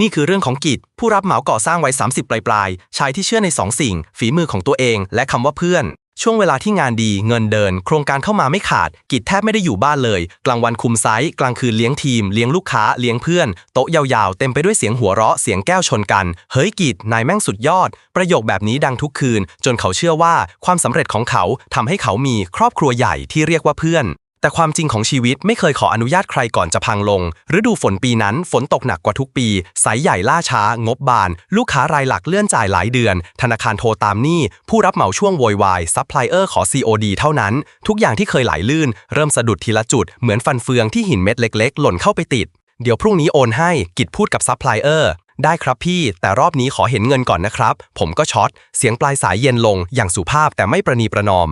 นี่คือเรื่องของกิจ ผู้รับเหมาก่อสร้างวัย 30 ปลายปลายๆชายที่เชื่อในสองสิ่ง ฝีมือของตัวเอง และคำว่าเพื่อน ช่วงเวลาที่งานดี เงินเดิน โครงการเข้ามาไม่ขาด กิจแทบไม่ได้อยู่บ้านเลย กลางวันคุมไซต์กลางคืนเลี้ยงทีม เลี้ยงลูกค้า เลี้ยงเพื่อน โต๊ะยาวๆ เต็มไปด้วยเสียงหัวเราะ เสียงแก้วชนกัน เฮ้ยกิจ นายแม่งสุดยอด ประโยคแบบนี้ดังทุกคืน จนเขาเชื่อว่าความสำเร็จของเขาทำให้เขามีครอบครัวใหญ่ที่เรียกว่าเพื่อน แต่ความจริงของชีวิตไม่เคยขออนุญาตใครก่อนจะพังลง ฤดูฝนปีนั้นฝนตกหนักกว่าทุกปี สายใหญ่ล่าช้า งบบาน ลูกค้ารายหลักเลื่อนจ่ายหลายเดือน ธนาคารโทรตามหนี้ ผู้รับเหมาช่วงโวยวาย ซัพพลายเออร์ขอ COD เท่านั้น ทุกอย่างที่เคยไหลลื่น เริ่มสะดุดทีละจุด เหมือนฟันเฟืองที่หินเม็ดเล็ก ๆ หล่นเข้าไปติด เดี๋ยวพรุ่งนี้โอนให้ กิจพูดกับซัพพลายเออร์ได้ครับพี่ แต่รอบนี้ขอเห็นเงินก่อนนะครับ ผมก็ช็อต เสียงปลายสายเย็นลง อย่างสุภาพแต่ไม่ประนีประนอม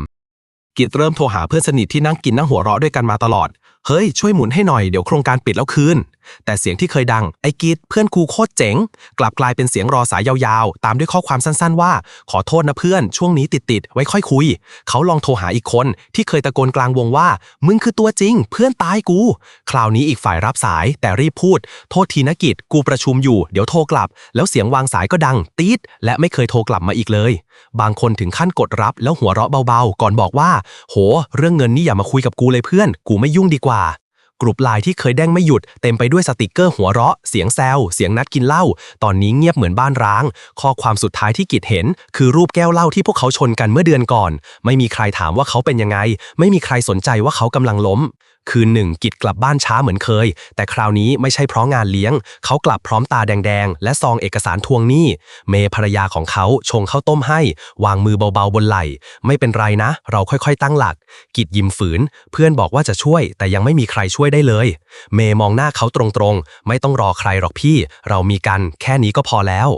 กิจเริ่มโทรหาเพื่อนสนิทที่นั่งกินนั่งหัวเราะด้วยกันมาตลอด เฮ้ยช่วยหมุนให้หน่อยเดี๋ยวโครงการปิดแล้วคืน แต่เสียงที่เคยดังไอ้กิจเพื่อนกูโคตรเจ๋ง กลับกลายเป็นเสียงรอสายยาวๆ ตามด้วยข้อความสั้นๆว่า ขอโทษนะเพื่อน ช่วงนี้ติดๆ ไว้ค่อยคุย เขาลองโทรหาอีกคน ที่เคยตะโกนกลางวงว่า มึงคือตัวจริง เพื่อนตายกู คราวนี้อีกฝ่ายรับสายแต่รีบพูด โทษทีนะกิจกูประชุมอยู่เดี๋ยวโทรกลับ แล้วเสียงวางสายก็ดังตีดและไม่เคยโทรกลับมาอีกเลย บางคนถึงขั้นกดรับแล้วหัวเราะเบาๆ ก่อนบอกว่า โห เรื่องเงินนี่อย่ามาคุยกับกูเลยเพื่อน กูไม่ยุ่งดีกว่ากลุ่มไลน์ที่เคยแด้งไม่หยุดเต็มไปด้วยสติกเกอร์หัวเราะ เสียงแซว เสียงนัดกินเหล้า ตอนนี้เงียบเหมือนบ้านร้าง ข้อความสุดท้ายที่กิจเห็น คือรูปแก้วเหล้าที่พวกเขาชนกันเมื่อเดือนก่อน ไม่มีใครถามว่าเขาเป็นยังไง ไม่มีใครสนใจว่าเขากำลังล้ม คืนหนึ่งกิจกลับบ้านช้าเหมือนเคย แต่คราวนี้ไม่ใช่เพราะงานเลี้ยง เขากลับพร้อมตาแดงๆ และซองเอกสารทวงหนี้ เมย์ภรรยาของเขาชงข้าวต้มให้ วางมือเบาๆบนไหล่ ไม่เป็นไรนะ เราค่อยๆ ตั้งหลัก กิจยิ้มฝืน เพื่อนบอกว่าจะช่วย แต่ยังไม่มีใครช่วยได้เลย เมย์มองหน้าเขาตรงๆ ไม่ต้องรอใครหรอกพี่ เรามีกัน แค่นี้ก็พอแล้ว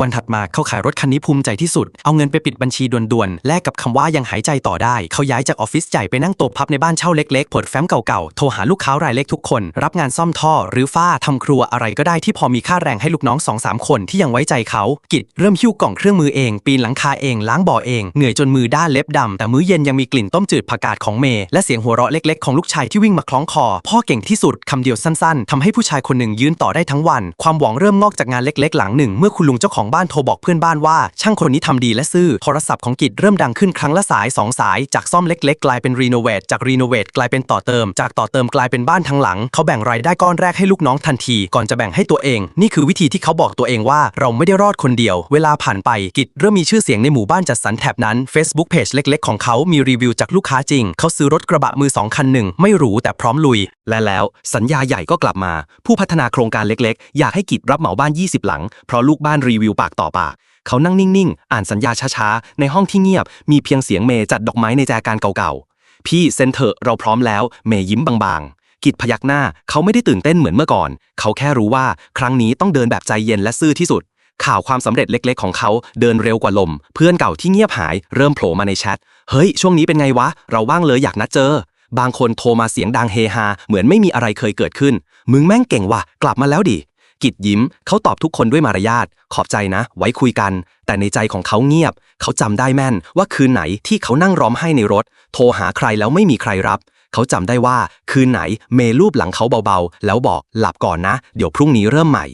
วันถัดมาเขาขายรถคันนี้ภูมิใจที่สุด เอาเงินไปปิดบัญชีด่วนๆ แลกกับคำว่ายังหายใจต่อได้ เขาย้ายจากออฟฟิศใหญ่ไปนั่งโต๊ะพับในบ้านเช่าเล็กๆเปิดแฟ้มเก่าๆ โทรหาลูกค้ารายเล็กทุกคน รับงานซ่อมท่อ หรือฝ้าทำครัวอะไรก็ได้ที่พอมีค่าแรงให้ลูกน้อง2อสาคนที่ยังไว้ใจเขา กิจเริ่มหิ้วกล่องเครื่องมือเอง ปีนหลังคาเอง ล้างบ่อเอง เหนื่อยจนมือด้านเล็บดำแต่มื้อเย็นยังมีกลิ่นต้มจืดผักกาดของเมย์และเสียงหัวเราะเล็กๆของลูกชายที่วิ่งมาคล้องคอ พ่อเก่งที่สุดคำเดียวสั้น ๆทำให้ผู้ชายคนหนึ่งยืนต่อได้ทั้งวัน ความหวังเริ่มงอกจากงานเล็ก ๆ หลังหนึ่งเมื่อคุณลุงเจ้าของบ้านโทรบอกเพื่อนบ้านว่า ช่างคนนี้ทำดีและซื่อโทรศัพท์ของกิจเริ่มดังขึ้นครั้งละสายสองสาย จากซ่อมเล็ก ๆ กลายเป็นรีโนเวทจากรีโนเวทกลายเป็นต่อเติม จากต่อเติมกลายเป็นบ้านทั้งหลัง เขาแบ่งรายได้ก้อนแรกให้ลูกน้องทันที ก่อนจะแบ่งให้ตัวเอง นี่คือวิธีที่เขาบอกตัวเองว่าเราไม่ได้รอดคนเดียว เวลาผ่านไปกิจเริ่มมีชื่อเสียงในหมู่บ้านจัดสรรแถบนั้น Facebook Page เล็ก ๆ ของเขามีรีวิวจากลูกค้าจริง เขาซื้อรถกระบะมือสองคันหนึ่งไม่หรูแต่พร้อมลุย และแล้วสัญญาใหญ่ก็กลับมา ผู้พัฒนาโครงการเล็ก ๆ อยากให้กิจรับเหมาบ้าน 20 หลังเพราะลูกบ้านรีวิวปากต่อปาก เขานั่งนิ่งๆ อ่านสัญญาช้าๆ ในห้องที่เงียบ มีเพียงเสียงเมย์จัดดอกไม้ในแจกันเก่าๆ พี่เซนเถอะเราพร้อมแล้ว เมย์ยิ้มบางๆ กิจพยักหน้า เขาไม่ได้ตื่นเต้นเหมือนเมื่อก่อน เขาแค่รู้ว่าครั้งนี้ต้องเดินแบบใจเย็นและซื่อที่สุด ข่าวความสำเร็จเล็กๆ ของเขาเดินเร็วกว่าลม เพื่อนเก่าที่เงียบหายเริ่มโผล่มาในแชท เฮ้ย ช่วงนี้เป็นไงวะ เราว่างเลยอยากนัดเจอบางคนโทรมาเสียงดังเฮฮาเหมือนไม่มีอะไรเคยเกิดขึ้น มึงแม่งเก่งว่ะ กลับมาแล้วดิ กิจยิ้ม เขาตอบทุกคนด้วยมารยาท ขอบใจนะ ไว้คุยกัน แต่ในใจของเขาเงียบ เขาจำได้แม่นว่าคืนไหนที่เขานั่งร้องไห้ในรถ โทรหาใครแล้วไม่มีใครรับ เขาจำได้ว่าคืนไหนเมลูบหลังเขาเบาๆ แล้วบอกหลับก่อนนะ เดี๋ยวพรุ่งนี้เริ่มใหม่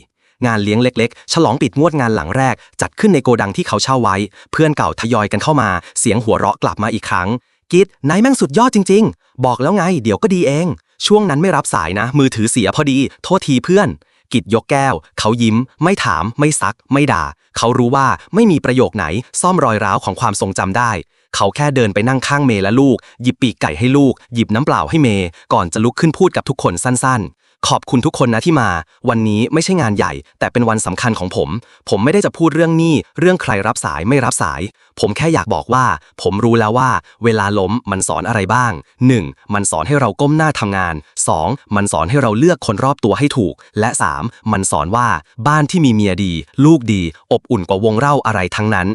งานเลี้ยงเล็กๆ ฉลองปิดงวดงานหลังแรก จัดขึ้นในโกดังที่เขาเช่าไว้ เพื่อนเก่าทยอยกันเข้ามา เสียงหัวเราะกลับมาอีกครั้งกิดนายแม่งสุดยอดจริง ๆ บอกแล้วไง เดี๋ยวก็ดีเอง ช่วงนั้นไม่รับสายนะ มือถือเสียพอดี โทษทีเพื่อน กิจยกแก้ว เขายิ้ม ไม่ถาม ไม่ซัก ไม่ด่า เขารู้ว่าไม่มีประโยคไหน ซ่อมรอยร้าวของความทรงจำได้ เขาแค่เดินไปนั่งข้างเมย์และลูก หยิบปีกไก่ให้ลูก หยิบน้ำเปล่าให้เมย์ก่อนจะลุกขึ้นพูดกับทุกคนสั้นๆ ขอบคุณทุกคนนะที่มา วันนี้ไม่ใช่งานใหญ่ แต่เป็นวันสำคัญของผม ผมไม่ได้จะพูดเรื่องหนี้ เรื่องใครรับสายไม่รับสาย ผมแค่อยากบอกว่า ผมรู้แล้วว่า เวลาล้มมันสอนอะไรบ้าง 1. มันสอนให้เราก้มหน้าทำงาน 2. มันสอนให้เราเลือกคนรอบตัวให้ถูก และ 3. มันสอนว่าบ้านที่มีเมียดี ลูกดี อบอุ่นกว่าวงเล่าอะไรทั้งนั้น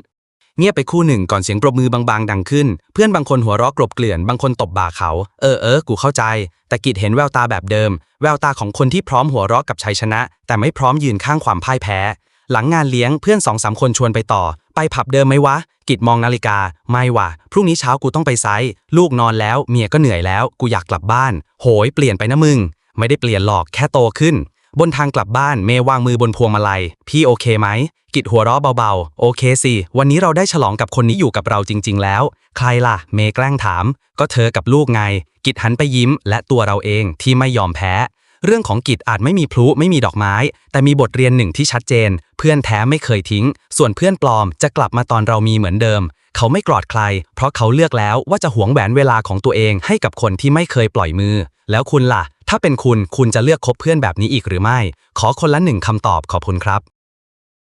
เงียบไปคู่หนึ่งก่อนเสียงปรบมือบางๆ ดังขึ้น เพื่อนบางคนหัวเราะกลบเกลื่อน บางคนตบบ่าเขา เออเออกูเข้าใจ แต่กิจเห็นแววตาแบบเดิม แววตาของคนที่พร้อมหัวเราะกับชัยชนะ แต่ไม่พร้อมยืนข้างความพ่ายแพ้ หลังงานเลี้ยงเพื่อนสองสามคนชวนไปต่อ ไปผับเดิมไหมวะ กิจมองนาฬิกา ไม่ว่ะ พรุ่งนี้เช้ากูต้องไปไซต์ลูกนอนแล้ว เมียก็เหนื่อยแล้ว กูอยากกลับบ้าน โหยเปลี่ยนไปนะมึง ไม่ได้เปลี่ยนหรอกแค่โตขึ้น บนทางกลับบ้านเมย์วางมือบนพวงมาลัย พี่โอเคไหม กิดหัวเราะเบาๆ โอเคสิ วันนี้เราได้ฉลองกับคนนี้อยู่กับเราจริง ๆ แล้ว ใครล่ะ เมย์แกล้งถาม ก็เธอกับลูกไง กิดหันไปยิ้ม และตัวเราเองที่ไม่ยอมแพ้ เรื่องของกิจอาจไม่มีพลุไม่มีดอกไม้ แต่มีบทเรียนหนึ่งที่ชัดเจน เพื่อนแท้ไม่เคยทิ้ง ส่วนเพื่อนปลอมจะกลับมาตอนเรามีเหมือนเดิม เขาไม่กรอดใคร เพราะเขาเลือกแล้วว่าจะหวงแหวนเวลาของตัวเองให้กับคนที่ไม่เคยปล่อยมือ แล้วคุณล่ะ ถ้าเป็นคุณคุณจะเลือกคบเพื่อนแบบนี้อีกหรือไม่ ขอคนละหนึ่งคำตอบขอบคุณครับ